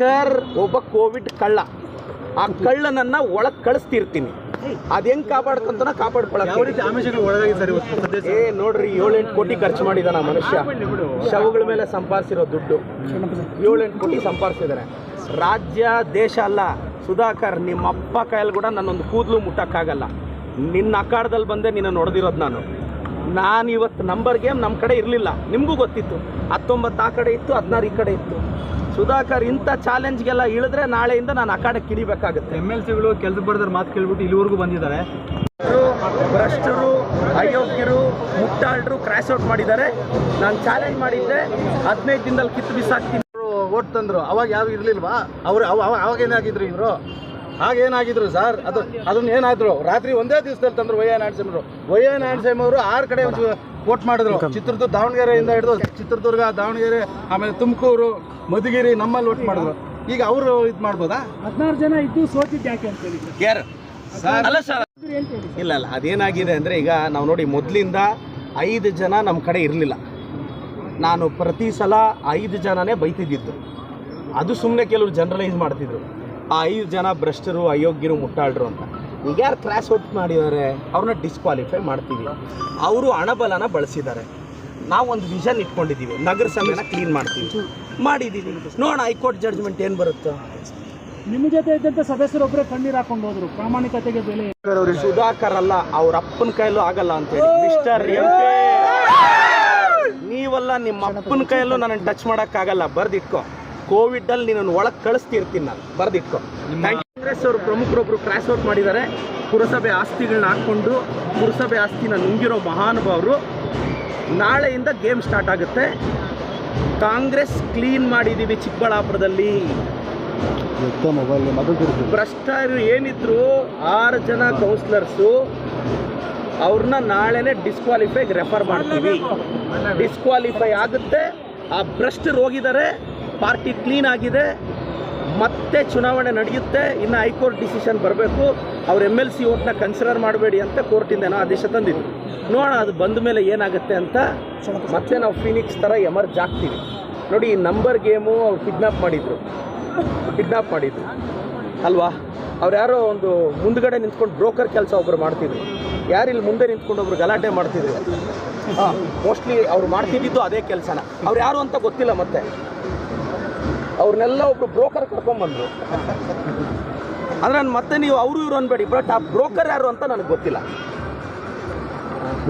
ಕರ್ ಒಬ್ಬ ಕೋವಿಡ್ ಕಳ್ಳ. ಆ ಕಳ್ಳನನ್ನ ಒಳಗ್ ಕಳಿಸ್ತಿರ್ತೀನಿ. ಅದ್ ಹೆಂಗ್ ಕಾಪಾಡ್ಕೊಂತ ಸದ್ಯ ಏ ನೋಡ್ರಿ ಏಳೆಂಟು ಕೋಟಿ ಖರ್ಚು ಮಾಡಿದಾನ ಮನುಷ್ಯ. ಶವಗಳ ಮೇಲೆ ಸಂಪಾದಿಸಿರೋ ದುಡ್ಡು. ಏಳೆಂಟು ಕೋಟಿ ಸಂಪಾದಿಸಿದಾರೆ ರಾಜ್ಯ ದೇಶ ಅಲ್ಲ. ಸುಧಾಕರ್ ನಿಮ್ಮ ಅಪ್ಪ ಕೈಯಲ್ಲಿ ಕೂಡ ನನ್ನೊಂದು ಕೂದಲು ಮುಟ್ಟಕ್ಕಾಗಲ್ಲ. ನಿನ್ನ ಅಖಾಡದಲ್ಲಿ ಬಂದೆ ನಿನ್ನ ನೋಡ್ದಿರೋದು ನಾನು. ನಾನು ಇವತ್ತು ನಂಬರ್ ಗೇಮ್ ನಮ್ಮ ಕಡೆ ಇರಲಿಲ್ಲ. ನಿಮಗೂ ಗೊತ್ತಿತ್ತು. ಹತ್ತೊಂಬತ್ತು ಆ ಕಡೆ ಇತ್ತು ಹದಿನಾರು ಈ ಕಡೆ ಇತ್ತು. ಸುಧಾಕರ್ ಇಂಥ ಚಾಲೆಂಜ್ಗೆಲ್ಲ ಇಳಿದ್ರೆ ನಾಳೆಯಿಂದ ನಾನು ಅಖಾಡಕ್ಕೆ ಕಿಡಿಬೇಕಾಗುತ್ತೆ. ಎಂ ಎಲ್ ಸಿಗಳು ಕೆಲಸ ಬರ್ದಾರ ಮಾತು ಕೇಳ್ಬಿಟ್ಟು ಇಲ್ಲಿವರೆಗೂ ಬಂದಿದ್ದಾರೆ. ಭ್ರಷ್ಟರು ಅಯೋಗ್ಯರು ಮುಟ್ಟಾಳರು ಕ್ರಾಶ್ ಔಟ್ ಮಾಡಿದ್ದಾರೆ. ನಾನು ಚಾಲೆಂಜ್ ಮಾಡಿದ್ದೆ. ಹದಿನೈದು ದಿನದಲ್ಲಿ ಕಿತ್ತು ಬಿಸಾಕ್ತೀನಿ. ಓಟ್ ತಂದ್ರು. ಅವಾಗ ಯಾರು ಇರ್ಲಿಲ್ವಾ? ಅವ್ರು ಅವ ಅವ- ಅವಾಗ ಏನಾಗಿದ್ರು ಇವರು? ಆಗೇನಾಗಿದ್ರು ಸರ್? ಅದು ಅದನ್ನ ಏನಾದ್ರು? ರಾತ್ರಿ ಒಂದೇ ದಿವಸದಲ್ಲಿ ತಂದ್ರು ವೈ ಎನ್ ಅವರು ವೈ ಎನ್ ಆಡ್ಸಮ್ ಅವರು ಆರು ಕಡೆ ವೋಟ್ ಮಾಡಿದ್ರು. ಚಿತ್ರದುರ್ಗ ದಾವಣಗೆರೆಯಿಂದ ಹಿಡಿದು ಚಿತ್ರದುರ್ಗ ದಾವಣಗೆರೆ ಆಮೇಲೆ ತುಮಕೂರು ಮಧುಗಿರಿ ನಮ್ಮಲ್ಲಿ ವೋಟ್ ಮಾಡಿದ್ರು. ಈಗ ಅವರು ಇದು ಮಾಡ್ಬೋದಾ? ಹದಿನಾರು ಜನ ಇದ್ದು ಸೋತಿದ್ದು ಯಾಕೆ ಯಾರು? ಅಲ್ಲ ಸರ್ ಇಲ್ಲ ಇಲ್ಲ. ಅದೇನಾಗಿದೆ ಅಂದರೆ ಈಗ ನಾವು ನೋಡಿ ಮೊದಲಿಂದ ಐದು ಜನ ನಮ್ಮ ಕಡೆ ಇರಲಿಲ್ಲ. ನಾನು ಪ್ರತಿ ಸಲ ಐದು ಜನನೇ ಬೈತಿದ್ದಿದ್ದು. ಅದು ಸುಮ್ಮನೆ ಕೆಲವರು ಜನರಲೈಸ್ ಮಾಡ್ತಿದ್ರು. ಆ ಐದು ಜನ ಭ್ರಷ್ಟರು ಅಯೋಗ್ಯರು ಮುಟ್ಟಾಳ್ರು ಅಂತ. ಈಗ ಯಾರು ಕ್ರಾಸ್ ಔಟ್ ಮಾಡಿದ್ದಾರೆ? ಅವ್ರನ್ನ ಡಿಸ್ಕ್ವಾಲಿಫೈ ಮಾಡ್ತೀವಿ. ಅವರು ಹಣಬಲನ ಬಳಸಿದ್ದಾರೆ. ನಾವು ಒಂದು ವಿಷನ್ ಇಟ್ಕೊಂಡಿದ್ದೀವಿ. ನಗರಸಭೆನ ಕ್ಲೀನ್ ಮಾಡ್ತೀವಿ. ಮಾಡಿದ್ದೀವಿ. ನೋಡೋಣ ಹೈಕೋರ್ಟ್ ಜಡ್ಜ್ಮೆಂಟ್ ಏನು ಬರುತ್ತೆ. ನಿಮ್ಮ ಜೊತೆ ಇದ್ದಂಥ ಸದಸ್ಯರೊಬ್ಬರೇ ಕಣ್ಣೀರು ಹಾಕೊಂಡು ಹೋದ್ರು. ಪ್ರಾಮಾಣಿಕತೆಗೆ ಬೆಲೆ ಸುಧಾಕರ್ ಅಲ್ಲ ಅವ್ರ ಅಪ್ಪನ ಕೈಲೂ ಆಗಲ್ಲ ಅಂತ ಹೇಳಿ. ಮಿಸ್ಟರ್ ನೀವಲ್ಲ ನಿಮ್ಮ ಅಪ್ಪನ ಕೈಯಲ್ಲೂ ನನ್ನ ಟಚ್ ಮಾಡೋಕ್ಕಾಗಲ್ಲ. ಬರ್ದಿಟ್ಕೋ. ಕೋವಿಡ್ ಅಲ್ಲಿ ನಿನ್ನನ್ನು ಒಳಗೆ ಕಳಿಸ್ತಿರ್ತೀನಿ ನಾನು. ಬರ್ದಿಟ್ಕೊ. ಕಾಂಗ್ರೆಸ್ ಅವರು ಪ್ರಮುಖರೊಬ್ರು ಕ್ರಾಸ್ ಔಟ್ ಮಾಡಿದ್ದಾರೆ. ಪುರಸಭೆ ಆಸ್ತಿಗಳನ್ನ ಹಾಕ್ಕೊಂಡು ಪುರಸಭೆ ಆಸ್ತಿನ ನುಂಗಿರೋ ಮಹಾನುಭಾವರು ನಾಳೆಯಿಂದ ಗೇಮ್ ಸ್ಟಾರ್ಟ್ ಆಗುತ್ತೆ. ಕಾಂಗ್ರೆಸ್ ಕ್ಲೀನ್ ಮಾಡಿದ್ದೀವಿ ಚಿಕ್ಕಬಳ್ಳಾಪುರದಲ್ಲಿ. ಭ್ರಷ್ಟರು ಏನಿದ್ರು ಆರು ಜನ ಕೌನ್ಸಿಲರ್ಸು ಅವ್ರನ್ನ ನಾಳೆನೆ ಡಿಸ್ಕ್ವಾಲಿಫೈಗೆ ರೆಫರ್ ಮಾಡ್ತೀವಿ. ಡಿಸ್ಕ್ವಾಲಿಫೈ ಆಗುತ್ತೆ. ಆ ಭ್ರಷ್ಟರು ಹೋಗಿದ್ದಾರೆ ಪಾರ್ಟಿ ಕ್ಲೀನ್ ಆಗಿದೆ, ಮತ್ತೆ ಚುನಾವಣೆ ನಡೆಯುತ್ತೆ, ಇನ್ನು ಹೈಕೋರ್ಟ್ ಡಿಸಿಷನ್ ಬರಬೇಕು. ಅವ್ರು ಎಂ ಎಲ್ ಸಿ ಓಟ್ನ ಕನ್ಸಿಡರ್ ಮಾಡಬೇಡಿ ಅಂತ ಕೋರ್ಟಿಂದ ಏನೋ ಆದೇಶ ತಂದಿದ್ರು. ನೋಡೋಣ, ಅದು ಬಂದ ಮೇಲೆ ಏನಾಗುತ್ತೆ ಅಂತ ಮತ್ತೆ ನಾವು ಫಿನಿಕ್ಸ್ ಥರ ಎಮರ್ಜ್ ಆಗ್ತೀವಿ. ನೋಡಿ, ಈ ನಂಬರ್ ಗೇಮು ಅವ್ರು ಕಿಡ್ನಾಪ್ ಮಾಡಿದ್ರು. ಕಿಡ್ನಾಪ್ ಮಾಡಿದ್ರು. ಅಲ್ವಾ? ಅವ್ರು ಯಾರೋ ಒಂದು ಮುಂದ್ಗಡೆ ನಿಂತ್ಕೊಂಡು ಬ್ರೋಕರ್ ಕೆಲಸ ಒಬ್ರು ಮಾಡ್ತಿದ್ರು. ಯಾರು ಇಲ್ಲಿ ಮುಂದೆ ನಿಂತ್ಕೊಂಡು ಒಬ್ರು ಗಲಾಟೆ ಮಾಡ್ತಿದ್ರು? ಹಾಂ ಮೋಸ್ಟ್ಲಿ ಅವ್ರು ಮಾಡ್ತಿದ್ದಿದ್ದು ಅದೇ ಕೆಲಸನ. ಅವ್ರು ಯಾರು ಅಂತ ಗೊತ್ತಿಲ್ಲ ಮತ್ತೆ. ಅವ್ರನ್ನೆಲ್ಲ ಒಬ್ರು ಬ್ರೋಕರ್ ಕರ್ಕೊಂಡ್ಬಂದ್ರು ಅಂದ್ರೆ ನಾನು ಮತ್ತೆ ನೀವು ಅವರು ಇವರು ಅನ್ಬೇಡಿ. ಬಟ್ ಆ ಬ್ರೋಕರ್ ಯಾರು ಅಂತ ನನಗೆ ಗೊತ್ತಿಲ್ಲ.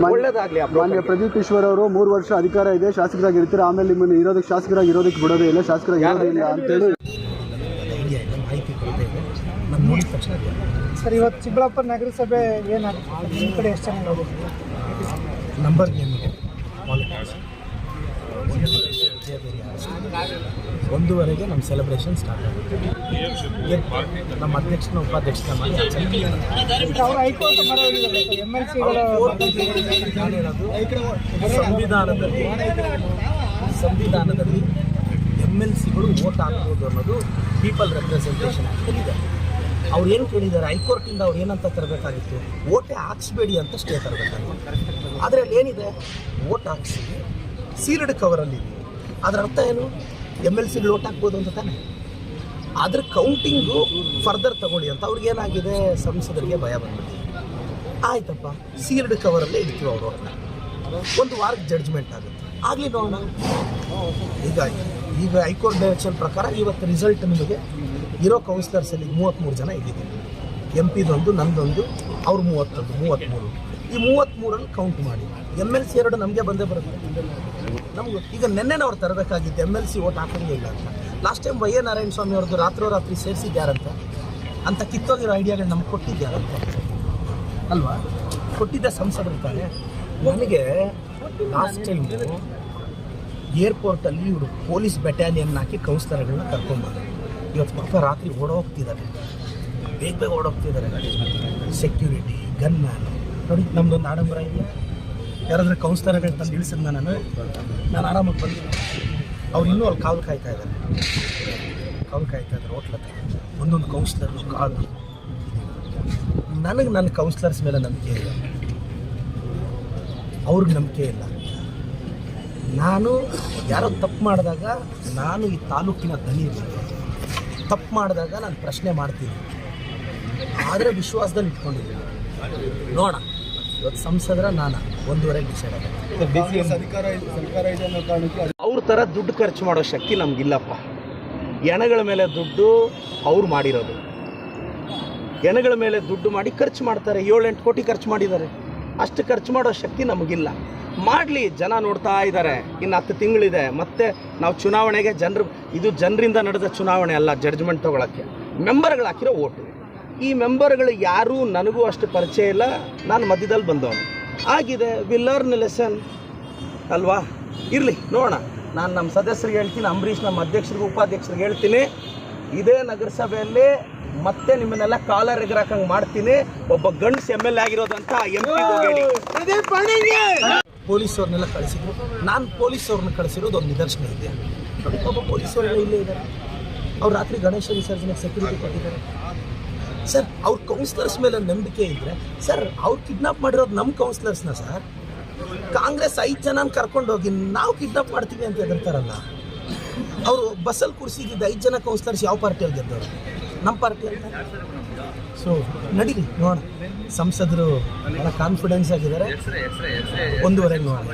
ಒಳ್ಳೇದಾಗ್ಲಿ ಮಾನ್ಯ ಪ್ರದೀಪ್ ಈಶ್ವರ್ ಅವರು ಮೂರು ವರ್ಷ ಅಧಿಕಾರ ಇದೆ ಶಾಸಕರಾಗಿ ಇರ್ತೀರ ಆಮೇಲೆ ನಿಮ್ಮನ್ನು ಇರೋದಕ್ಕೆ ಶಾಸಕರಾಗಿ ಇರೋದಕ್ಕೆ ಬಿಡೋದೇ ಇಲ್ಲ ಶಾಸಕರಾಗಿ ಇಲ್ಲ ಅಂತೇಳಿ ಸರ್ ಇವತ್ತು ಚಿಕ್ಕಬಳ್ಳಾಪುರ ನಗರಸಭೆ ಏನಾಗುತ್ತೆ ನಿಮ್ಮ ಕಡೆ ಎಷ್ಟು ಚೆನ್ನಾಗಿ ನಂಬರ್ ಪಾಲಿಟಿಕ್ಸ್ ಒಂದೂವರೆಗೆ ನಮ್ಮ ಸೆಲೆಬ್ರೇಷನ್ ಸ್ಟಾರ್ಟ್ ಆಗುತ್ತೆ. ನಮ್ಮ ಅಧ್ಯಕ್ಷನ ಉಪಾಧ್ಯಕ್ಷನ ಮಾಡಿ ಸಂವಿಧಾನದಲ್ಲಿ ಸಂವಿಧಾನದಲ್ಲಿ ಎಂ ಎಲ್ ಸಿಗಳು ವೋಟ್ ಹಾಕ್ಬೋದು ಅನ್ನೋದು ಪೀಪಲ್ ರೆಪ್ರೆಸೆಂಟೇಷನ್ ಇದೆ ಅವ್ರು ಏನು ಕೇಳಿದ್ದಾರೆ? ಹೈಕೋರ್ಟಿಂದ ಅವ್ರು ಏನಂತ ತರಬೇಕಾಗಿತ್ತು? ಓಟೇ ಹಾಕ್ಸ್ಬೇಡಿ ಅಂತ ಸ್ಟೇ ತರಬೇಕಾಗಿತ್ತು. ಆದರೆ ಅಲ್ಲಿ ಏನಿದೆ? ಓಟ್ ಹಾಕ್ಸಿ ಸೀಲ್ಡ್ ಕವರಲ್ಲಿ ಅದರ ಅರ್ಥ ಏನು? ಎಂ ಎಲ್ ಸಿಗಳು ಲೋಟ್ ಹಾಕ್ಬೋದು ಅಂತ ತಾನೆ? ಅದ್ರ ಕೌಂಟಿಂಗು ಫರ್ದರ್ ತಗೊಳ್ಳಿ ಅಂತ ಅವ್ರಿಗೆ ಏನಾಗಿದೆ? ಸಂಸದರಿಗೆ ಭಯ ಬಂದ್ಬಿಟ್ಟಿದೆ ಆಯ್ತಪ್ಪ ಸೀಲ್ಡ್ ಕವರಲ್ಲೇ ಇಡ್ತೀವಿ ಅವರು ಒಂದು ವಾರಕ್ಕೆ ಜಡ್ಜ್ಮೆಂಟ್ ಆಗುತ್ತೆ. ಆಗಲಿ ನೋಡೋಣ. ಈಗ ಈಗ ಹೈಕೋರ್ಟ್ ಡೈರೆಕ್ಷನ್ ಪ್ರಕಾರ ಇವತ್ತು ರಿಸಲ್ಟ್ ನಿಮಗೆ ಇರೋ ಕೌನ್ಸಿಲರ್ಸಲ್ಲಿ ಮೂವತ್ತ್ಮೂರು ಜನ ಇದ್ದೀವಿ. ಎಂ ಪಿದೊಂದು ನಂದೊಂದು ಅವ್ರ ಮೂವತ್ತೊಂದು ಮೂವತ್ತ್ಮೂರು ಈ ಮೂವತ್ತ್ಮೂರಲ್ಲಿ ಕೌಂಟ್ ಮಾಡಿ. ಎಂ ಎಲ್ ಸಿ ಎರಡು ನಮಗೆ ಬಂದೇ ಬರುತ್ತೆ. ನಮ್ಗೆ ಈಗ ನೆನ್ನೆ ಅವ್ರು ತರಬೇಕಾಗಿತ್ತು ಎಂ ಎಲ್ ಸಿ ಓಟ್ ಹಾಕಂಗೆ ಇಲ್ಲ ಅಂತ. Last time Y A Narayana Swamy ಅವ್ರದ್ದು ರಾತ್ರೋರಾತ್ರಿ ಸೇರಿಸಿದ್ಯಾರಂತ? ಅಂತ ಕಿತ್ತೋಗಿರೋ ಐಡಿಯಾಗಳು ನಮ್ಗೆ ಕೊಟ್ಟಿದ್ಯಾರಂತ. ಅಲ್ವಾ? ಕೊಟ್ಟಿದ್ದ ಸಂಸದರು ತಾನೆ ನನಗೆ ಲಾಸ್ಟ್ ಟೈಮ್ ಏರ್ಪೋರ್ಟಲ್ಲಿ ಇವರು ಪೊಲೀಸ್ ಬೆಟಾಲಿಯನ್ ಹಾಕಿ ಕೌನ್ಸಿಲರ್ಗಳನ್ನ ಕರ್ಕೊಂಡ್ಬಂದರು ಇವತ್ತು ಪಾಪ ರಾತ್ರಿ ಓಡೋಗ್ತಿದ್ದಾರೆ. ಬೇಗ ಬೇಗ ಓಡೋಗ್ತಿದ್ದಾರೆ. ಸೆಕ್ಯೂರಿಟಿ ಗನ್ ಮ್ಯಾನ್ ನೋಡಿ ನಮ್ಮದೊಂದು ಆಡಂಬರ ಇಲ್ಲ ಯಾರಾದ್ರೂ ಕೌನ್ಸ್ಲರ್ಗಳು ತಂದು ಇಳಿಸಿದ್ನ ನಾನು. ನಾನು ಆರಾಮಾಗಿ ಬಂದೆ ಅವ್ರು ಇನ್ನೂ ಅಲ್ಲಿ ಕಾವಲು ಕಾಯ್ತಾ ಇದ್ದಾರೆ. ಕಾವಲು ಕಾಯ್ತಾ ಇದ್ದಾರೆ ಹೋಟ್ಲ ಒಂದೊಂದು ಕೌನ್ಸ್ಲರ್ ಕಾಲು. ನನಗೆ ನನ್ನ ಕೌನ್ಸಿಲರ್ಸ್ ಮೇಲೆ ನಂಬಿಕೆ ಇಲ್ಲ. ಅವ್ರಿಗೆ ನಂಬಿಕೆ ಇಲ್ಲ. ನಾನು ಯಾರೋ ತಪ್ಪು ಮಾಡಿದಾಗ ನಾನು ಈ ತಾಲೂಕಿನ ದನಿ ತಪ್ಪು ಮಾಡಿದಾಗ ನಾನು ಪ್ರಶ್ನೆ ಮಾಡ್ತೀನಿ. ಆದರೆ ವಿಶ್ವಾಸದಲ್ಲಿ ಇಟ್ಕೊಂಡಿದ್ದೀನಿ. ನೋಡೋಣ. ಇವತ್ತು ಸಂಸದರ ನಾನು ಒಂದೂವರೆಗೆ ಡಿಸೈಡ್ ಆಗುತ್ತೆ. ಅಧಿಕಾರ ಸರ್ಕಾರ ಇದೆ ಅನ್ನೋ ಕಾರಣಕ್ಕೆ ಅವ್ರ ಥರ ದುಡ್ಡು ಖರ್ಚು ಮಾಡೋ ಶಕ್ತಿ ನಮಗಿಲ್ಲಪ್ಪ. ಎಣಗಳ ಮೇಲೆ ದುಡ್ಡು ಅವ್ರು ಮಾಡಿರೋದು. ಎಣಗಳ ಮೇಲೆ ದುಡ್ಡು ಮಾಡಿ ಖರ್ಚು ಮಾಡ್ತಾರೆ. ಏಳೆಂಟು ಕೋಟಿ ಖರ್ಚು ಮಾಡಿದ್ದಾರೆ. ಅಷ್ಟು ಖರ್ಚು ಮಾಡೋ ಶಕ್ತಿ ನಮಗಿಲ್ಲ. ಮಾಡಲಿ ಜನ ನೋಡ್ತಾ ಇದ್ದಾರೆ ಇನ್ನು ಹತ್ತು ತಿಂಗಳಿದೆ. ಮತ್ತೆ ನಾವು ಚುನಾವಣೆಗೆ ಜನರು ಇದು ಜನರಿಂದ ನಡೆದ ಚುನಾವಣೆ ಅಲ್ಲ ಜಡ್ಜ್ಮೆಂಟ್ ತೊಗೊಳಕ್ಕೆ. ಮೆಂಬರ್ಗಳು ಹಾಕಿರೋ ಓಟು. ಈ ಮೆಂಬರ್ಗಳು ಯಾರೂ ನನಗೂ ಅಷ್ಟು ಪರಿಚಯ ಇಲ್ಲ. ನಾನು ಮಧ್ಯದಲ್ಲಿ ಬಂದವನು. ಆಗಿದೆ ವಿ ಲರ್ನ್ ಲೆಸನ್ ಅಲ್ವಾ? ಇರಲಿ ನೋಡೋಣ. ನಾನು ನಮ್ಮ ಸದಸ್ಯರಿಗೆ ಹೇಳ್ತೀನಿ ಅಂಬರೀಷ್ ನಮ್ಮ ಅಧ್ಯಕ್ಷರಿಗೆ ಉಪಾಧ್ಯಕ್ಷರಿಗೆ ಹೇಳ್ತೀನಿ. ಇದೇ ನಗರಸಭೆಯಲ್ಲಿ ಮತ್ತೆ ನಿಮ್ಮನ್ನೆಲ್ಲ ಕಾಲರ್ ಎಗರಾಕಂಗೆ ಮಾಡ್ತೀನಿ. ಒಬ್ಬ ಗಂಡ್ಸ್ ಎಂ ಎಲ್ ಎ ಆಗಿರೋದಂತ ಎಂ ಪಿ ಪೊಲೀಸವ್ರನ್ನೆಲ್ಲ ಕಳಿಸಿದ್ರು. ನಾನು ಪೊಲೀಸವ್ರನ್ನ ಕಳಿಸಿರೋದು ಒಂದು ನಿದರ್ಶನ ಇದೆ. ಒಬ್ಬ ಪೊಲೀಸವರೆಲ್ಲ ಇಲ್ಲೇ ಇದ್ದಾರೆ. ಅವ್ರು ರಾತ್ರಿ ಗಣೇಶ ವಿಸರ್ಜನೆಗೆ ಸೆಕ್ಯೂರಿಟಿ ಕೊಟ್ಟಿದ್ದಾರೆ. ಸರ್ ಅವ್ರ ಕೌನ್ಸಿಲರ್ಸ್ ಮೇಲೆ ನಂಬಿಕೆ ಇದ್ದರೆ ಸರ್ ಅವ್ರು ಕಿಡ್ನಾಪ್ ಮಾಡಿರೋದು ನಮ್ಮ ಕೌನ್ಸಿಲರ್ಸ್ನ ಸರ್? ಕಾಂಗ್ರೆಸ್ ಐದು ಜನ ಕರ್ಕೊಂಡು ಹೋಗಿ ನಾವು ಕಿಡ್ನಾಪ್ ಮಾಡ್ತೀವಿ ಅಂತ ಹೆದರ್ತಾರಲ್ಲ? ಅವರು ಬಸ್ಸಲ್ಲಿ ಕೂರಿಸಿದ್ದು ಐದು ಜನ ಕೌನ್ಸಿಲರ್ಸ್ ಯಾವ ಪಾರ್ಟಿಯಲ್ಲಿ ಗೆದ್ದವರು? ನಮ್ಮ ಪಾರ್ಟಿ ಅಂತ ಸೊ ನಡೀರಿ ನೋಡ ಸಂಸದರು ಬಹಳ ಕಾನ್ಫಿಡೆನ್ಸ್ ಆಗಿದ್ದಾರೆ. ಒಂದೂವರೆಗೆ ನೋಡೋಣ.